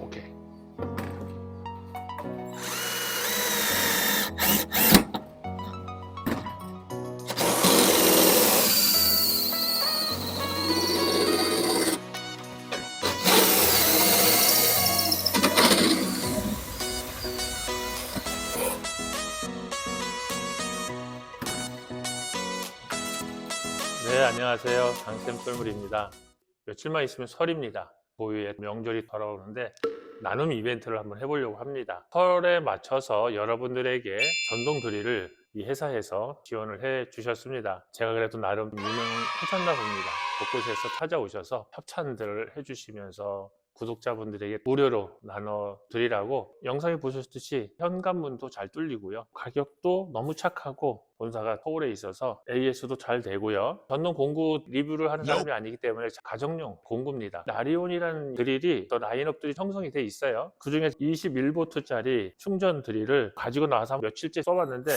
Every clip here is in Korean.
오케이. 네, 안녕하세요. 강쌤 썰물입니다. 며칠만 있으면 설입니다. 고유의 명절이 돌아오는데 나눔 이벤트를 한번 해보려고 합니다. 설에 맞춰서 여러분들에게 전동 드릴을 이 회사에서 지원을 해 주셨습니다. 제가 그래도 나름 유명하셨나 봅니다. 곳곳에서 찾아오셔서 협찬들을 해주시면서 구독자분들에게 무료로 나눠 드리라고 영상에 보셨듯이 현관문도 잘 뚫리고요. 가격도 너무 착하고 본사가 서울에 있어서 AS도 잘 되고요. 전동 공구 리뷰를 하는 사람이 아니기 때문에 가정용 공구입니다. 나리온이라는 드릴이 또 라인업들이 형성이 돼 있어요. 그중에 21보트짜리 충전 드릴을 가지고 나와서 며칠째 써봤는데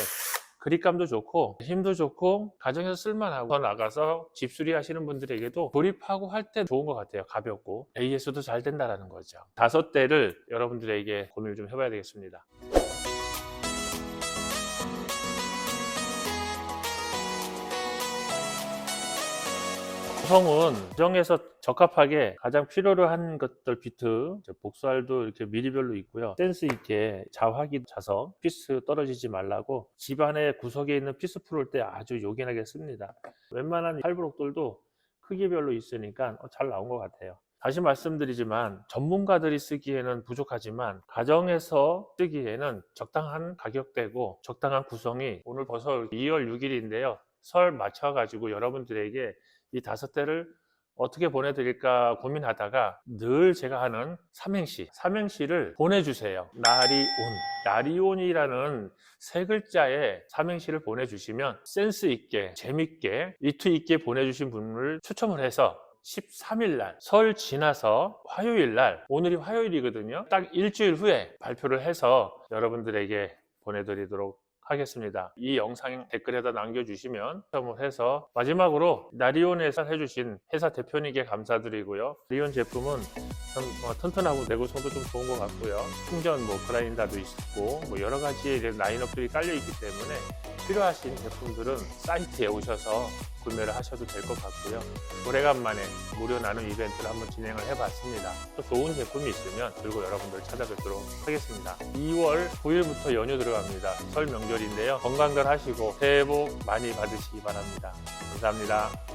그립감도 좋고 힘도 좋고 가정에서 쓸만하고 더 나가서 집수리 하시는 분들에게도 조립하고 할 때 좋은 것 같아요. 가볍고. AS도 잘 된다라는 거죠. 다섯 대를 여러분들에게 고민을 좀 해봐야 되겠습니다 구성은 가정에서 적합하게 가장 필요로 한 것들 비트 복살도 이렇게 미리별로 있고요. 센스 있게 자화기 자석 피스 떨어지지 말라고 집안의 구석에 있는 피스 풀을 때 아주 요긴하게 씁니다. 웬만한 팔브록들도 크기별로 있으니까 어, 잘 나온 것 같아요. 다시 말씀드리지만 전문가들이 쓰기에는 부족하지만 가정에서 쓰기에는 적당한 가격대고 적당한 구성이 오늘 벌써 2월 6일인데요. 설 맞춰가지고 여러분들에게 이 다섯 대를 어떻게 보내드릴까 고민하다가 늘 제가 하는 삼행시, 삼행시를 보내주세요. 나리온. 나리온이라는 세 글자의 삼행시를 보내주시면 센스 있게, 재밌게, 위트 있게 보내주신 분을 추첨을 해서 13일 날, 설 지나서 화요일 날, 오늘이 화요일이거든요. 딱 일주일 후에 발표를 해서 여러분들에게 보내드리도록 하겠습니다. 이 영상 댓글에다 남겨주시면 추첨을 해서 마지막으로 나리온에서 해주신 회사 대표님께 감사드리고요. 리온 제품은 참 어, 튼튼하고 내구성도 좀 좋은 것 같고요. 충전 뭐 그라인더도 있고 뭐 여러 이제 라인업들이 깔려 있기 때문에 필요하신 제품들은 사이트에 오셔서 구매를 하셔도 될 것 같고요. 오래간만에 무료 나눔 이벤트를 한번 진행을 해봤습니다. 또 좋은 제품이 있으면 들고 여러분들 찾아뵙도록 하겠습니다. 2월 9일부터 연휴 들어갑니다. 설 명절인데요. 건강들 하시고 새해 복 많이 받으시기 바랍니다. 감사합니다.